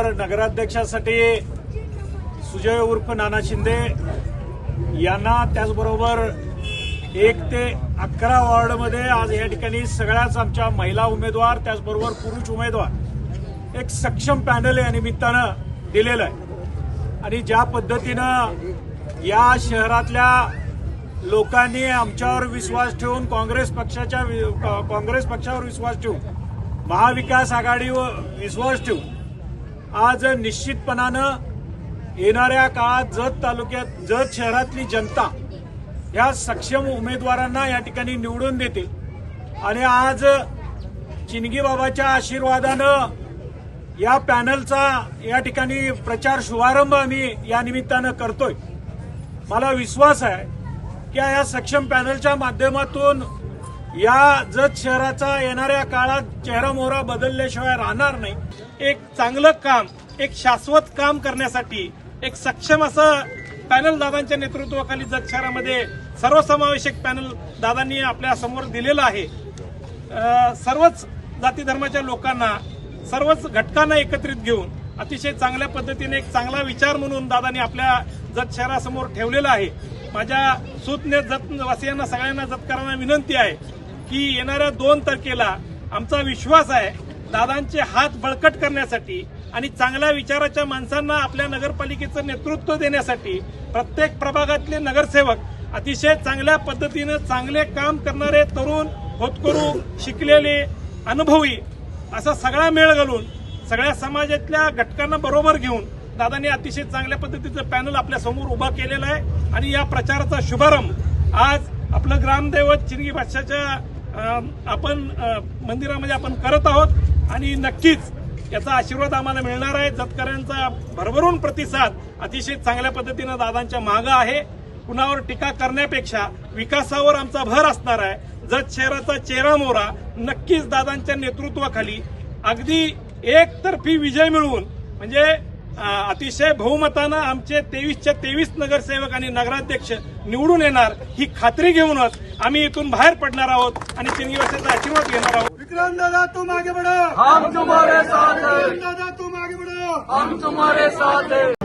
नगराध्यक्षासाठी सुजय उर्फ नाना शिंदे यांना त्याचबरोबर एक ते अकरा वॉर्डमध्ये आज या ठिकाणी सगळ्याच आमच्या महिला उमेदवार त्याचबरोबर पुरुष उमेदवार एक सक्षम पॅनल या निमित्तानं दिलेलं आहे. आणि ज्या पद्धतीनं या शहरातल्या लोकांनी आमच्यावर विश्वास ठेवून काँग्रेस पक्षाच्या वि- काँग्रेस पक्षावर विश्वास ठेवून महाविकास आघाडीवर विश्वास ठेवून आज निश्चितपणानं येणाऱ्या काळात जत तालुक्यात जत शहरातली जनता या सक्षम उमेदवारांना या ठिकाणी निवडून देते. आणि आज चिनगीबाबाच्या आशीर्वादानं या पॅनलचा या ठिकाणी प्रचार शुभारंभ आम्ही या निमित्तानं करतोय. मला विश्वास आहे की या सक्षम पॅनलच्या माध्यमातून या जत शहराचा येणाऱ्या काळात चेहरा मोहरा बदलल्याशिवाय राहणार नाही. एक चांगलं काम एक शाश्वत काम करण्यासाठी एक सक्षम असं पॅनल दादांच्या नेतृत्वाखाली जत शहरामध्ये सर्वसमावेशक पॅनल दादांनी आपल्यासमोर दिलेलं आहे. सर्वच जाती धर्माच्या लोकांना सर्वच घटकांना एकत्रित घेऊन अतिशय चांगल्या पद्धतीने एक चांगला विचार म्हणून दादांनी आपल्या जत शहरासमोर ठेवलेला आहे. माझ्या सुज्ञ जत वासियांना सगळ्यांना जतकारांना विनंती आहे. की येणाऱ्या दोन तारखेला आमचा विश्वास आहे दादांचे हात बळकट करण्यासाठी आणि चांगल्या विचाराच्या माणसांना आपल्या नगरपालिकेचं नेतृत्व देण्यासाठी प्रत्येक प्रभागातले नगरसेवक अतिशय चांगल्या पद्धतीनं चांगले काम करणारे तरुण होतकरू शिकलेले अनुभवी असा सगळा मेळ घालून सगळ्या समाजातल्या घटकांना बरोबर घेऊन दादांनी अतिशय चांगल्या पद्धतीचं पॅनल आपल्यासमोर उभा केलेला आहे. आणि या प्रचाराचा शुभारंभ आज आपलं ग्रामदैवत चिरगी बादशाच्या आपण मंदिरामध्ये आपण करत आहोत आणि नक्कीच याचा आशीर्वाद आम्हाला मिळणार आहे. जतकऱ्यांचा भरभरून प्रतिसाद अतिशय चांगल्या पद्धतीनं दादांच्या मागं आहे. कुणावर टीका करण्यापेक्षा विकासावर आमचा भर असणार आहे. जत शहराचा चेहरा मोरा नक्कीच दादांच्या नेतृत्वाखाली अगदी एकतर्फी विजय मिळवून म्हणजे अतिशय बहुमतानं आमचे तेवीसच्या तेवीस नगरसेवक आणि नगराध्यक्ष निवडून येणार ही खात्री घेऊनच आम्ही इथून बाहेर पडणार आहोत आणि चिनगिवासाचा आशीर्वाद घेणार आहोत. विक्रम दादा हैं। विक्रम दादा तुम आगे बढ़ो.